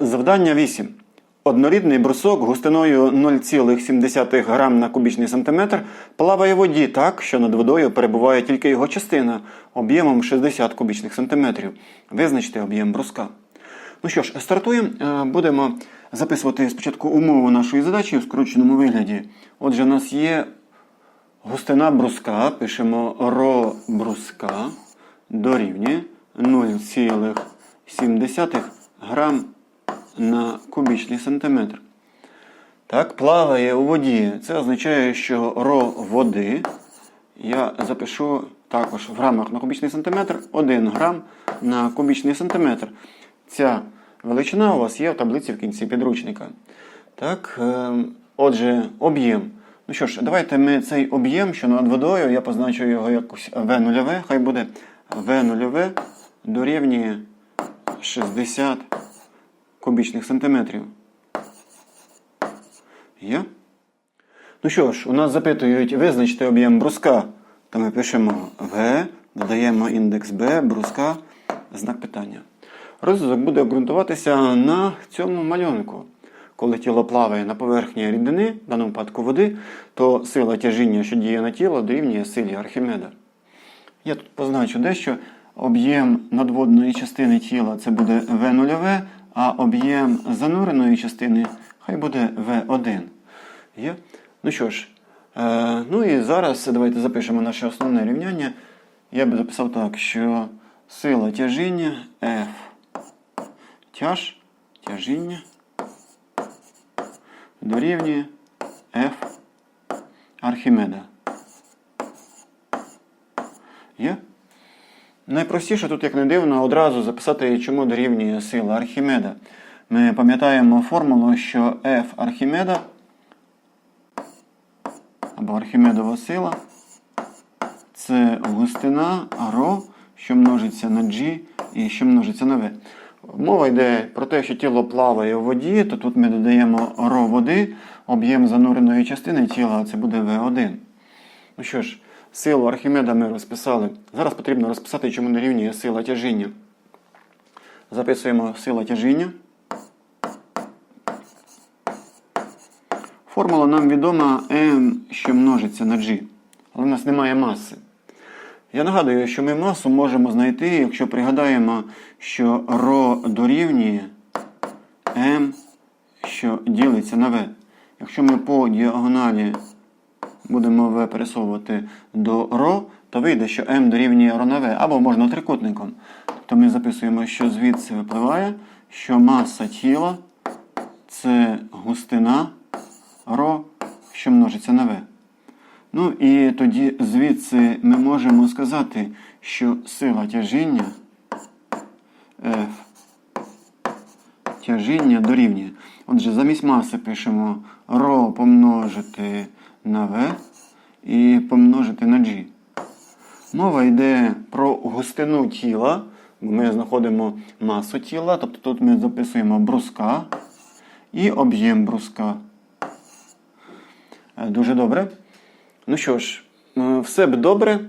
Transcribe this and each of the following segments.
Завдання 8. Однорідний брусок густиною 0,7 г на кубічний сантиметр плаває в воді так, що над водою перебуває тільки його частина об'ємом 60 кубічних сантиметрів. Визначте об'єм бруска. Ну що ж, стартуємо. Е, Будемо записувати спочатку умову нашої задачі в скороченому вигляді. Отже, у нас є густина бруска, пишемо ро бруска дорівнює 0,7 грам на кубічний сантиметр. Так, плаває у воді. Це означає, що ро води я запишу також в грамах на кубічний сантиметр 1 грам на кубічний сантиметр. Ця величина у вас є в таблиці в кінці підручника. Так, е, отже, об'єм. Ну що ж, давайте ми цей об'єм, що над водою, я позначу його якось В0, хай буде В0 дорівнює 60 кубічних сантиметрів. Є? Ну що ж, у нас запитують визначити об'єм бруска. То ми пишемо В, додаємо індекс Б, бруска, знак питання. Розв'язок буде обґрунтуватися на цьому малюнку. Коли тіло плаває на поверхні рідини, в даному випадку води, то сила тяжіння, що діє на тіло, дорівнює силі Архімеда. Я тут позначу дещо. Об'єм надводної частини тіла це буде В0, а об'єм зануреної частини хай буде В1. Є? Ну що ж, е, ну і зараз давайте запишемо наше основне рівняння. Я би записав так, що сила тяжіння F тяж тяжіння дорівнює F Архімеда. Є? Найпростіше тут, як не дивно, одразу записати, чому дорівнює сила Архімеда. Ми пам'ятаємо формулу, що F Архімеда або Архімедова сила це густина ρ, що множиться на G і що множиться на V. Мова йде про те, що тіло плаває у воді, то тут ми додаємо ρ води, об'єм зануреної частини тіла це буде V1. Ну що ж, силу Архімеда ми розписали. Зараз потрібно розписати, чому дорівнює сила тяжіння. Записуємо сила тяжіння. Формула нам відома m, що множиться на g, але в нас немає маси. Я нагадую, що ми масу можемо знайти, якщо пригадаємо, що ρ дорівнює m, що ділиться на v. Якщо ми по діагоналі будемо v пересовувати до ρ, то вийде, що m дорівнює ρ на v, або можна трикутником. Тобто ми записуємо, що звідси випливає, що маса тіла це густина ρ, що множиться на v. Ну і тоді звідси ми можемо сказати, що сила тяжіння F тяжіння дорівнює. Отже, замість маси пишемо ρ помножити на V і помножити на G. Мова йде про густину тіла. Ми знаходимо масу тіла, тобто тут ми записуємо бруска і об'єм бруска. Е, Дуже добре. Ну що ж, е, все б добре,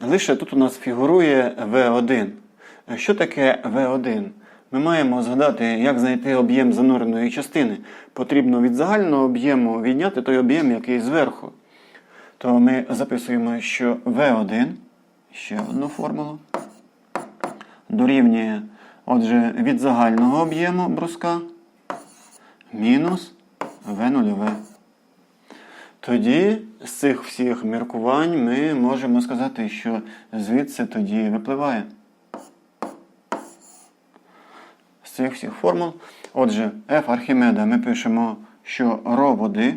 лише тут у нас фігурує V1. Е, Що таке V1? Ми маємо згадати, як знайти об'єм зануреної частини. Потрібно від загального об'єму відняти той об'єм, який зверху. То ми записуємо, що V1, ще одну формулу, дорівнює, отже, від загального об'єму бруска мінус V0. Тоді з цих всіх міркувань ми можемо сказати, що звідси тоді випливає. З цих всіх формул. Отже, F Архімеда ми пишемо, що ρ води,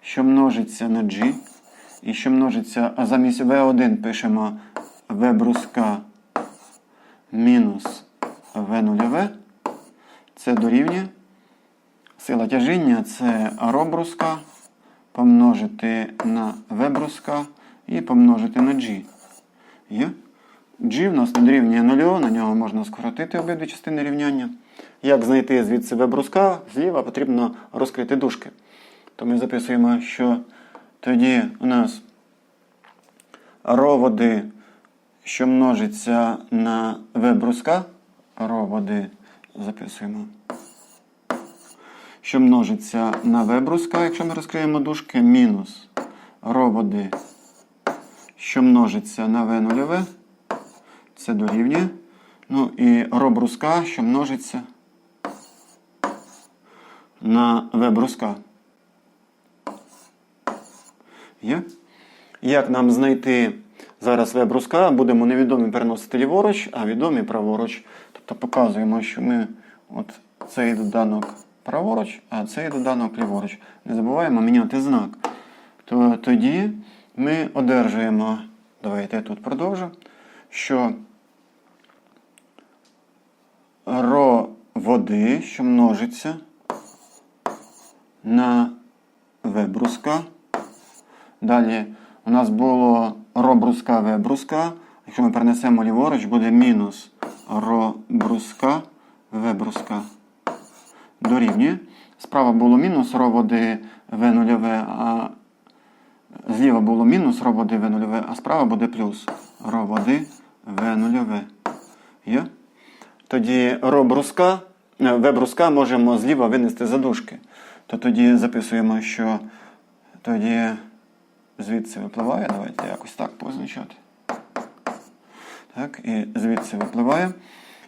що множиться на G, і що множиться, а замість V1 пишемо V бруска мінус V0. Це дорівнює. Сила тяжіння це ρ бруска помножити на V бруска і помножити на G. Є? G в нас не дорівнює 0, на нього можна скоротити обидві частини рівняння. Як знайти звідси V бруска, зліва потрібно розкрити дужки. То ми записуємо, що тоді у нас ρ води, що множиться на V бруска, ρ води записуємо. Що множиться на В бруска, якщо ми розкриємо дужки, мінус ро води, що множиться на В нульове, це дорівнює. Ну і ро бруска, що множиться на В бруска. Є? Як нам знайти зараз В бруска, будемо невідомі переносити ліворуч, а відомі праворуч. Тобто показуємо, що ми от цей доданок праворуч, а цей доданок ліворуч. Не забуваємо міняти знак. То тоді ми одержуємо, давайте я тут продовжу, що ро води, що множиться на В бруска. Далі у нас було ро бруска В бруска. Якщо ми перенесемо ліворуч, буде мінус ро бруска В бруска. Дорівнює. Справа було мінус ро води В нульове, а зліва було мінус ро води В нульове, а справа буде плюс ро води В нульове. Є? Тоді ро бруска, е, В бруска можемо зліва винести за дужки. То тоді записуємо, що тоді звідси випливає. Давайте якось так позначати. Так, і звідси випливає,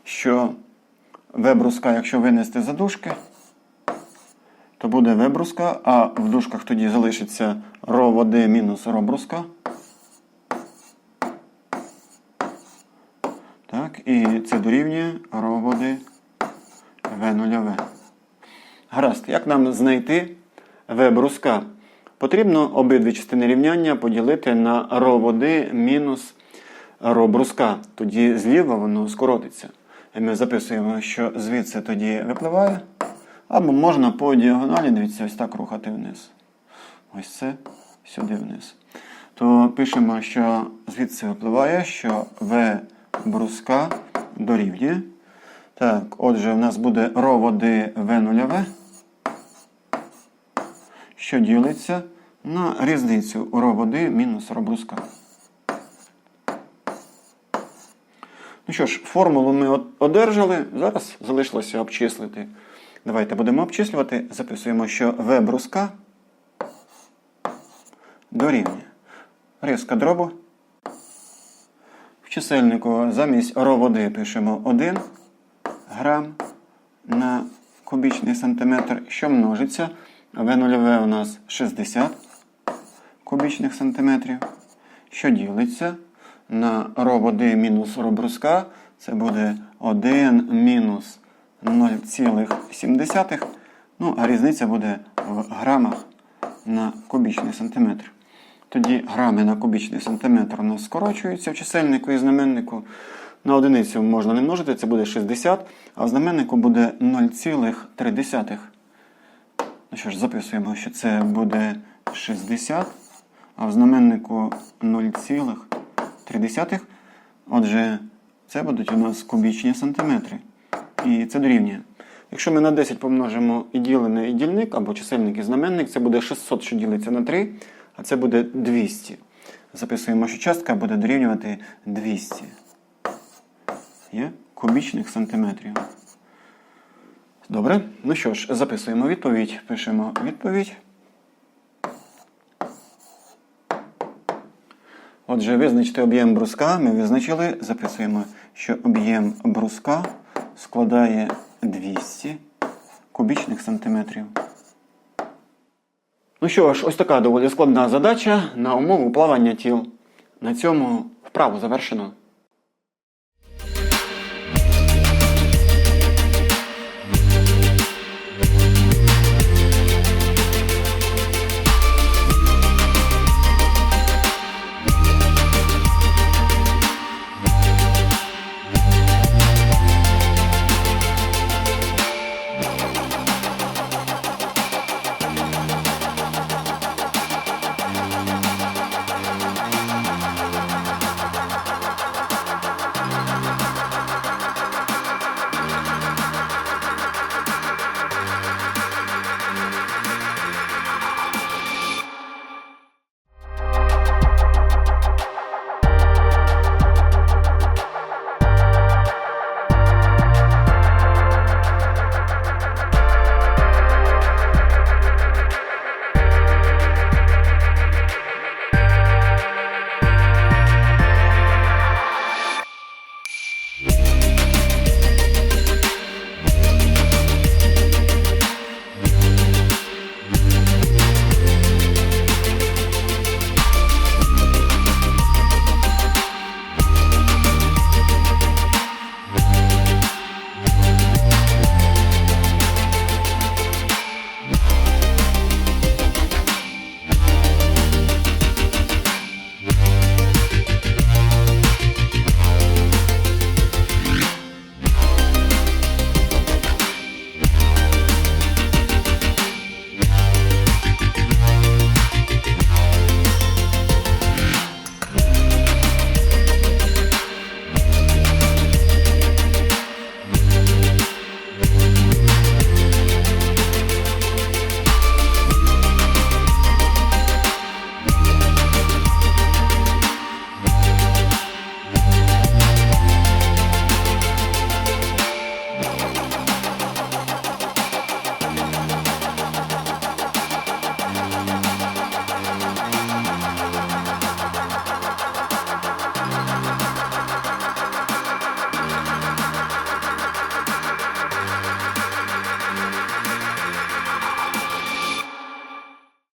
що В бруска, якщо винести за дужки, то буде В бруска, а в дужках тоді залишиться ро води мінус ро бруска. Так, і це дорівнює ро води В нульове. Гаразд, як нам знайти В бруска? Потрібно обидві частини рівняння поділити на ро води мінус ро бруска. Тоді зліва воно скоротиться. І ми записуємо, що звідси тоді випливає. Або можна по діагоналі, дивіться, ось так рухати вниз. Ось це сюди вниз. То пишемо, що звідси випливає, що В бруска дорівнює. Так, отже, у нас буде ро води В нульове, що ділиться на різницю ро води мінус ро бруска. Ну що ж, формулу ми одержали. Зараз залишилося обчислити. Давайте будемо обчислювати. Записуємо, що В бруска дорівнює. Різка дробу. Чисельнику замість ро пишемо 1 грам на кубічний сантиметр, що множиться. В нульове у нас 60 кубічних сантиметрів, що ділиться на ро мінус ро бруска. Це буде 1 мінус 0,7. Ну, а різниця буде в грамах на кубічний сантиметр. Тоді грами на кубічний сантиметр у нас скорочуються в чисельнику і знаменнику. На одиницю можна не множити, це буде 60, а в знаменнику буде 0,3. Ну що ж, записуємо, що це буде 60, а в знаменнику 0,3. Отже, це будуть у нас кубічні сантиметри. І це дорівнює. Якщо ми на 10 помножимо і ділене і дільник, або чисельник і знаменник, це буде 600, що ділиться на 3, а це буде 200. Записуємо, що частка буде дорівнювати 200. Є кубічних сантиметрів. Добре. Ну що ж, записуємо відповідь. Пишемо відповідь. Отже, визначити об'єм бруска ми визначили. Записуємо, що об'єм бруска складає 200 кубічних сантиметрів. Ну що ж, ось така доволі складна задача на умову плавання тіл. На цьому вправу завершено.